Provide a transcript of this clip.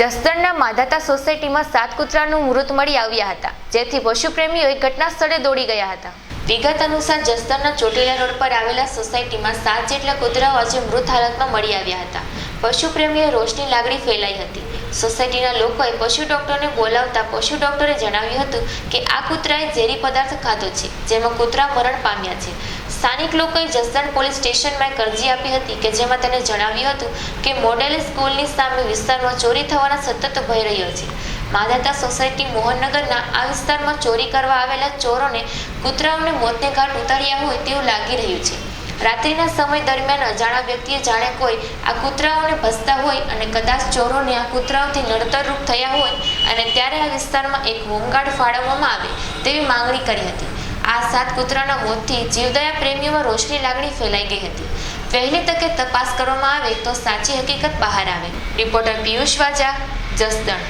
જસદણના માધાતા સોસાયટીમાં સાત કૂતરાનું મૃત મળી આવ્યા હતા, જેથી પશુપ્રેમીઓએ ઘટના સ્થળે દોડી ગયા હતા. વિગત અનુસાર જસદણના ચોટીલા રોડ પર આવેલા સોસાયટીમાં સાત જેટલા કૂતરાઓ આજે મૃત હાલતમાં મળી આવ્યા હતા. પશુપ્રેમીઓ રોષની લાગણી ફેલાઈ હતી. સોસાયટીના લોકોએ પશુ ડોક્ટરને બોલાવતા પશુ ડોક્ટરે જણાવ્યું હતું કે આ કૂતરાએ ઝેરી પદાર્થ ખાધો છે, જેમાં કૂતરા મરણ પામ્યા છે. સ્થાનિક લોકોએ જસદણ પોલીસ સ્ટેશનમાં અરજી આપી હતી કે જેમાં તેને જણાવ્યું હતું કે મોડેલ સ્કૂલની સામે વિસ્તારમાં ચોરી થવાના સતત ભય રહ્યો છે. માધાતા સોસાયટી મોહનનગરના આ વિસ્તારમાં ચોરી કરવા આવેલા ચોરોને કૂતરાઓને મોતને ઘાટ ઉતાર્યા હોય તેવું લાગી રહ્યું છે. રાત્રિના સમય દરમિયાન અજાણા વ્યક્તિએ જાણે કોઈ આ કૂતરાઓને ભસતા હોય અને કદાચ ચોરોને આ કૂતરાઓથી નડતરરૂપ થયા હોય અને ત્યારે આ વિસ્તારમાં એક હોમગાર્ડ ફાળવવામાં આવે તેવી માંગણી કરી હતી. આ સાત કૂતરાના મોતથી જીવદયા પ્રેમીઓમાં રોષની લાગણી ફેલાઈ ગઈ હતી. વહેલી તકે તપાસ કરવામાં આવે તો સાચી હકીકત બહાર આવે. રિપોર્ટર પિયુષ વાજા, જસદણ.